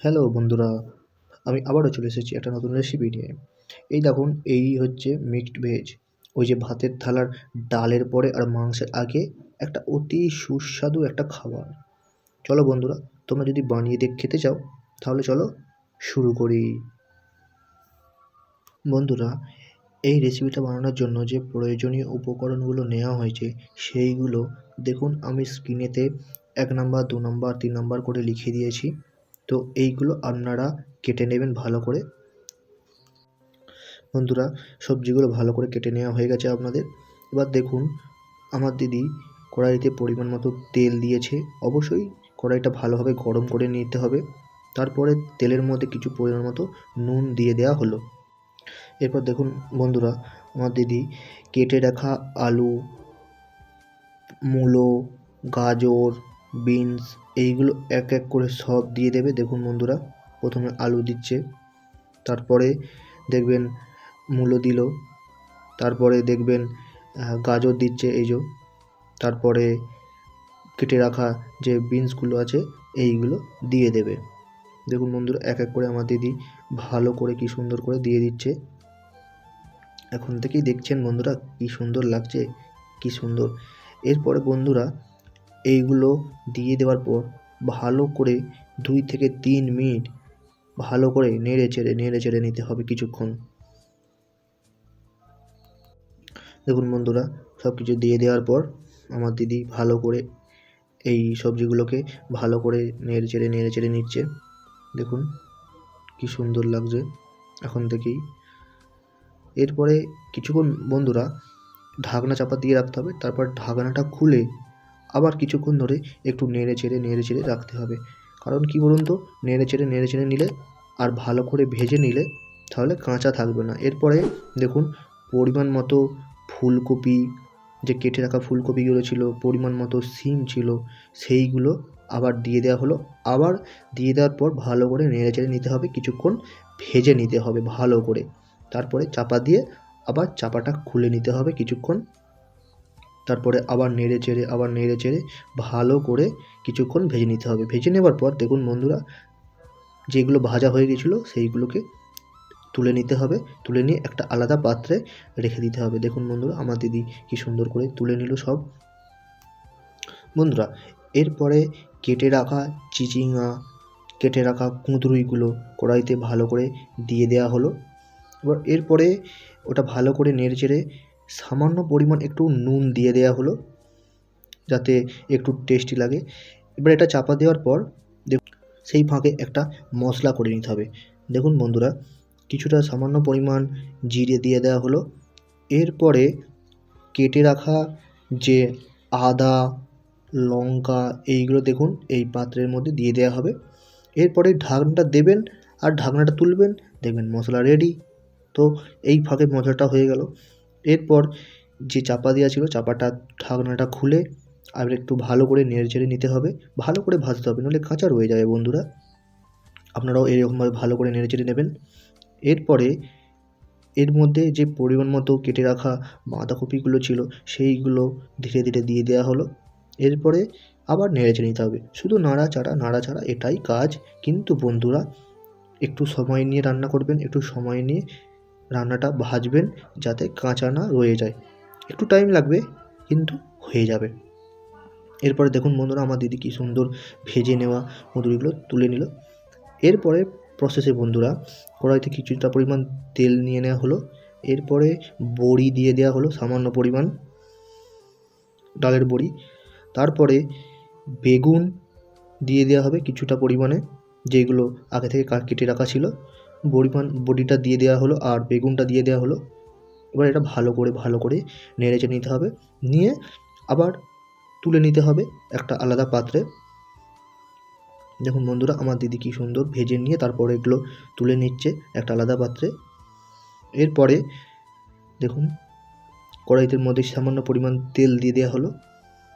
Hello বন্ধুরা। আমি আবারও চলে এসেছি একটা নতুন রেসিপি নিয়ে। এই দেখুন, এই হচ্ছে মিক্সড ভেজ ওই যে ভাতের থালার ডালের পরে আর মাংসের আগে একটা অতি সুস্বাদু একটা খাবার। চলো বন্ধুরা, তোমরা যদি বানিয়ে দেখ, খেতে চাও, তাহলে চলো শুরু করি। বন্ধুরা, এই রেসিপিটা বানানোর জন্য যে প্রয়োজনীয় উপকরণগুলো নেওয়া হয়েছে, সেইগুলো দেখুন, আমি স্ক্রিনেতে এক নাম্বার, দু নাম্বার, তিন নাম্বার করে লিখে দিয়েছি। তো এইগুলো আপনারা কেটে নেবেন ভালো করে। বন্ধুরা, সবজিগুলো ভালো করে কেটে নেওয়া হয়ে গেছে আপনাদের। এবার দেখুন, আমার দিদি কড়াইতে পরিমাণ মতো তেল দিয়েছে। অবশ্যই কড়াইটা ভালোভাবে গরম করে নিতে হবে। তারপরে তেলের মধ্যে কিছু পরিমাণ মতো নুন দিয়ে দেওয়া হলো। এরপর দেখুন, বন্ধুরা, আমার দিদি কেটে রাখা আলু, মূলো, গাজর বিনস, এইগুলো এক এক করে সব দিয়ে দেবে। দেখুন বন্ধুরা, প্রথমে আলু দিচ্ছে, তারপরে দেখবেন মূলো দিল, তারপরে দেখবেন গাজর দিচ্ছে, এই যে, তারপরে কেটে রাখা যে বিনসগুলো আছে, এইগুলো দিয়ে দেবে। দেখুন বন্ধুরা, এক এক করে আমার দিদি ভালো করে কি সুন্দর করে দিয়ে দিচ্ছে। এখন থেকেই দেখছেন বন্ধুরা, কি সুন্দর লাগছে, কি সুন্দর। এরপরে বন্ধুরা এইগুলো দিয়ে দেওয়ার পর ভালো করে দুই থেকে তিন মিনিট ভালো করে নেড়ে চেড়ে নেড়ে চেড়ে নিতে হবে কিছুক্ষণ। দেখুন বন্ধুরা সব কিছু দিয়ে দেওয়ার পর আমার দিদি ভালো করে এই সবজিগুলোকে ভালো করে নেড়ে চেড়ে নেড়ে চেড়ে নিচ্ছে। দেখুন কি সুন্দর লাগছে এখন থেকেই। এরপরে কিছুক্ষণ বন্ধুরা ঢাকনা চাপা দিয়ে রাখতে হবে, তারপর ঢাকনাটা খুলে আবার কিছুক্ষণ ধরে একটু নেড়ে চেড়ে নেড়ে চেড়ে রাখতে হবে। কারণ কী বলুন তো? নেড়ে চেড়ে নেড়ে চেড়ে নিলে আর ভালো করে ভেজে নিলে তাহলে কাঁচা থাকবে না। এরপরে দেখুন, পরিমাণ মতো ফুলকপি, যে কেটে রাখা ফুলকপিগুলো ছিল, পরিমাণ মতো সিম ছিল, সেইগুলো আবার দিয়ে দেওয়া হলো। আবার দিয়ে দেওয়ার পর ভালো করে নেড়ে চেড়ে নিতে হবে, কিছুক্ষণ ভেজে নিতে হবে ভালো করে। তারপরে চাপা দিয়ে আবার চাপাটা খুলে নিতে হবে কিছুক্ষণ। তারপরে আবার নেড়ে চেড়ে, আবার নেড়ে চেড়ে ভালো করে কিছুক্ষণ ভেজে নিতে হবে। ভেজে নেবার পর দেখুন বন্ধুরা, যেগুলো ভাজা হয়ে গেছিল সেইগুলোকে তুলে নিতে হবে। তুলে নিয়ে একটা আলাদা পাত্রে রেখে দিতে হবে। দেখুন বন্ধুরা, আমার দিদি কি সুন্দর করে তুলে নিল সব। বন্ধুরা, এরপরে কেটে রাখা চিচিঙা কেটে রাখা কুঁদরুইগুলো কড়াইতে ভালো করে দিয়ে দেওয়া হলো। এবার এরপরে ওটা ভালো করে নেড়ে চেড়ে সামান্য পরিমাণ একটু নুন দিয়ে দেওয়া হলো, যাতে একটু টেস্টি লাগে। এবার এটা চাপা দেওয়ার পর সেই ফাঁকে একটা মশলা করে নিতে হবে। দেখুন বন্ধুরা, কিছুটা সামান্য পরিমাণ জিরে দিয়ে দেওয়া হলো। এরপরে কেটে রাখা যে আদা, লঙ্কা, এইগুলো দেখুন, এই পাত্রের মধ্যে দিয়ে দেওয়া হবে। এরপরে ঢাকনাটা দেবেন আর ঢাকনাটা তুলবেন, দেখবেন মশলা রেডি তো এই ফাঁকে মশলাটা হয়ে গেল। এরপর যে চাপা দেওয়া ছিল, চাপাটা, ঢাকনাটা খুলে আর একটু ভালো করে নেড়ে নিতে হবে। ভালো করে ভাজতে হবে নাহলে কাঁচা রয়ে যাবে বন্ধুরা। আপনারাও এরকমভাবে ভালো করে নেড়ে চেড়ে নেবেন। এরপরে এর মধ্যে যে পরিমাণ মতো কেটে রাখা বাঁধাকপিগুলো ছিল, সেইগুলো ধীরে ধীরে দিয়ে দেওয়া হলো। এরপরে আবার নেড়ে নিতে হবে। শুধু নাড়াচাড়া নাড়াচাড়া, এটাই কাজ। কিন্তু বন্ধুরা, একটু সময় নিয়ে রান্না করবেন, একটু সময় নিয়ে রান্নাটা ভাজবেন যাতে কাঁচা না রয়ে যায়। একটু টাইম লাগবে, কিন্তু হয়ে যাবে। এরপরে দেখুন বন্ধুরা, আমার দিদি কী সুন্দর ভেজে নেওয়া মধুরিগুলো তুলে নিল। এরপরে প্রসেসে বন্ধুরা, কড়াইতে কিছুটা পরিমাণ তেল নিয়ে নেওয়া হলো। এরপরে বড়ি দিয়ে দেওয়া হলো, সামান্য পরিমাণ ডালের বড়ি। তারপরে বেগুন দিয়ে দেওয়া হবে কিছুটা পরিমাণে, যেগুলো আগে থেকে কেটে রাখা ছিল। পরিমাণ বড়িটা দিয়ে দেওয়া হলো আর বেগুনটা দিয়ে দেওয়া হলো। এবার এটা ভালো করে ভালো করে নেড়ে চেড়ে নিতে হবে। নিয়ে আবার তুলে নিতে হবে একটা আলাদা পাত্রে। দেখুন বন্ধুরা, আমার দিদি কী সুন্দর ভেজে নিয়ে তারপরে এগুলো তুলে নিচ্ছে একটা আলাদা পাত্রে। এরপরে দেখুন, কড়াইতে মধ্যে সামান্য পরিমাণ তেল দিয়ে দেওয়া হলো।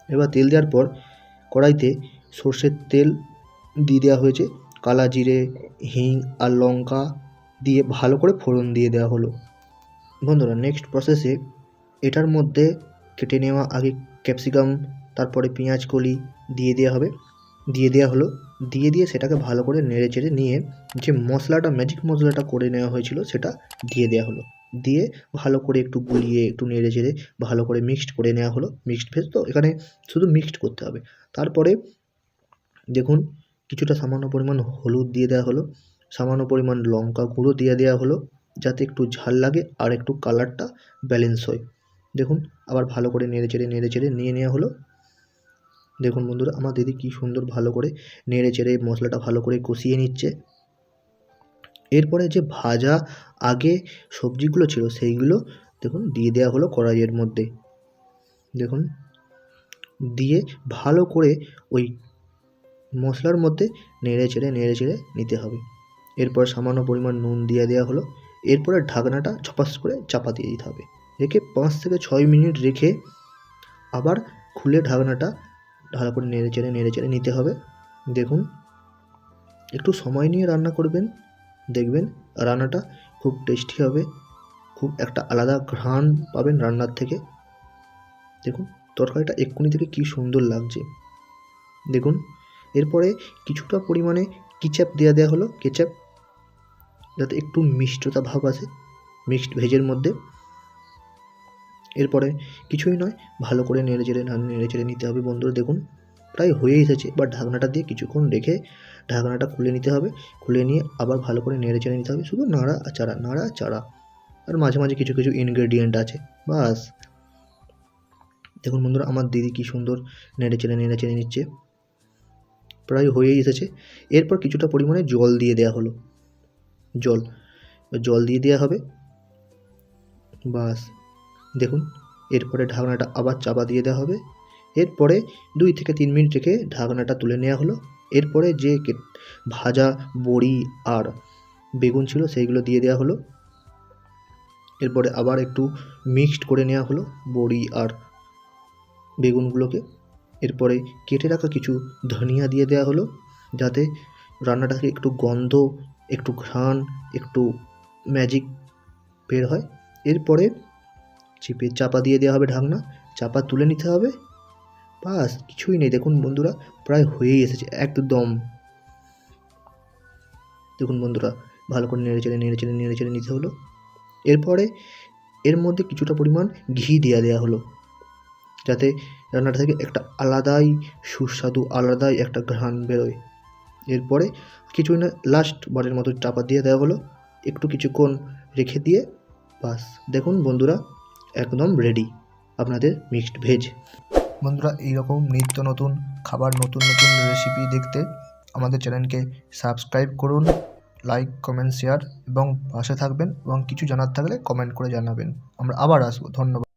এবার তেল দেওয়ার পর কড়াইতে সর্ষের তেল দিয়ে দেওয়া হয়েছে। কালা জিরে হিং আর লঙ্কা দিয়ে ভালো করে ফোড়ন দিয়ে দেওয়া হলো। বন্ধুরা নেক্সট প্রসেসে এটার মধ্যে কেটে নেওয়া আগে ক্যাপসিকাম তারপরে পেঁয়াজ কলি দিয়ে দেওয়া হবে। দিয়ে দেওয়া হলো। দিয়ে দিয়ে সেটাকে ভালো করে নেড়ে চেড়ে নিয়ে যে মশলাটা ম্যাজিক মশলাটা করে নেওয়া হয়েছিল, সেটা দিয়ে দেওয়া হলো। দিয়ে ভালো করে একটু গুলিয়ে, একটু নেড়ে চেড়ে ভালো করে মিক্সড করে নেওয়া হলো। মিক্সড ভেজ তো এখানে শুধু মিক্সড করতে হবে। তারপরে দেখুন কিছুটা সামান্য পরিমাণ হলুদ দিয়ে দেওয়া হলো, সামান্য পরিমাণ লঙ্কা গুঁড়ো দিয়ে দেওয়া হলো, যাতে একটু ঝাল লাগে আর একটু কালারটা ব্যালেন্স হয়। দেখুন, আবার ভালো করে নেড়ে চেড়ে নেড়ে চেড়ে নিয়ে নেওয়া হলো। দেখুন বন্ধুরা, আমার দিদি কী সুন্দর ভালো করে নেড়ে চেড়ে মশলাটা ভালো করে কষিয়ে নিচ্ছে। এরপরে যে ভাজা আগে সবজিগুলো ছিল সেইগুলো দেখুন দিয়ে দেওয়া হলো কড়াইয়ের মধ্যে। দেখুন, দিয়ে ভালো করে ওই মশলার মধ্যে নেড়ে চেড়ে নেড়ে চেড়ে নিতে হবে। এরপর সামান্য পরিমাণ নুন দিয়ে দেওয়া হলো। এরপরে ঢাকনাটা ছপাস করে চাপা দিয়ে দিতে হবে। রেখে পাঁচ থেকে ছয় মিনিট রেখে আবার খুলে ঢাকনাটা ভালো করে নেড়ে চেড়ে নেড়ে চেড়ে নিতে হবে। দেখুন, একটু সময় নিয়ে রান্না করবেন, দেখবেন রান্নাটা খুব টেস্টি হবে, খুব একটা আলাদা ঘ্রাণ পাবেন রান্নার থেকে। দেখুন, তরকারিটা এক্ষুনি থেকে কী সুন্দর লাগছে। দেখুন এরপরে কিছুটা পরিমাণে কিচাপ দেওয়া দেওয়া হলো কেচাপ যাতে একটু মিষ্টতা ভাব আসে মিক্সড ভেজের মধ্যে। এরপরে কিছুই নয়, ভালো করে নেড়ে চেড়ে নেড়ে চেড়ে নিতে হবে বন্ধুরা, দেখুন। প্রায় হয়ে এসেছে বা ঢাকনাটা দিয়ে কিছুক্ষণ রেখে ঢাকনাটা খুলে নিতে হবে। খুলে নিয়ে আবার ভালো করে নেড়ে চেড়ে নিতে হবে, শুধু নাড়া চাড়া, নাড়া চারা আর মাঝে মাঝে কিছু কিছু ইনগ্রেডিয়েন্ট আছে, বাস। দেখুন বন্ধুরা, আমার দিদি কী সুন্দর নেড়ে চেড়ে নেড়ে চেড়ে নিচ্ছে। প্রায় হয়েই এসেছে। এরপর কিছুটা পরিমাণে জল দিয়ে দেওয়া হলো। জল জল দিয়ে দেওয়া হবে। বাস, দেখুন, এরপরে ঢাকনাটা আবার চাপা দিয়ে দেওয়া হবে। এরপরে দুই থেকে তিন মিনিট রেখে ঢাকনাটা তুলে নেওয়া হলো। এরপরে যে ভাজা বড়ি আর বেগুন ছিল সেইগুলো দিয়ে দেওয়া হলো। এরপরে আবার একটু মিক্সড করে নেওয়া হলো বড়ি আর বেগুনগুলোকে। এরপরে কেটে রাখা কিছু ধনিয়া দিয়ে দেওয়া হলো, যাতে রান্নাটাকে একটু গন্ধ, একটু ঘ্রাণ, একটু ম্যাজিক বের হয়। এরপরে চিপে চাপা দিয়ে দেওয়া হবে ঢাকনা, চাপা তুলে নিতে হবে। বাস, কিছুই নেই। দেখুন বন্ধুরা, প্রায় হয়েই এসেছে, একদম। দেখুন বন্ধুরা, ভালো করে নেড়ে চেড়ে নেড়ে চেড়ে নেড়ে চেড়ে নিতে হলো। এরপরে এর মধ্যে কিছুটা পরিমাণ ঘি দেওয়া দেওয়া হলো। যাতে রান্নাটা থেকে একটা আলাদাই সুস্বাদু, আলাদাই একটা ঘ্রাণ বেরোয়। এরপরে কিছুই না লাস্ট বারের মতো চাপা দিয়ে দেওয়া হলো। একটু কিছুক্ষণ রেখে দিয়ে বাস। দেখুন বন্ধুরা, একদম রেডি আপনাদের মিক্সড ভেজ বন্ধুরা, এইরকম নিত্য নতুন খাবার, নতুন নতুন রেসিপি দেখতে আমাদের চ্যানেলকে সাবস্ক্রাইব করুন লাইক কমেন্ট শেয়ার এবং পাশে থাকবেন এবং কিছু জানার থাকলে কমেন্ট করে জানাবেন। আমরা আবার আসব। ধন্যবাদ।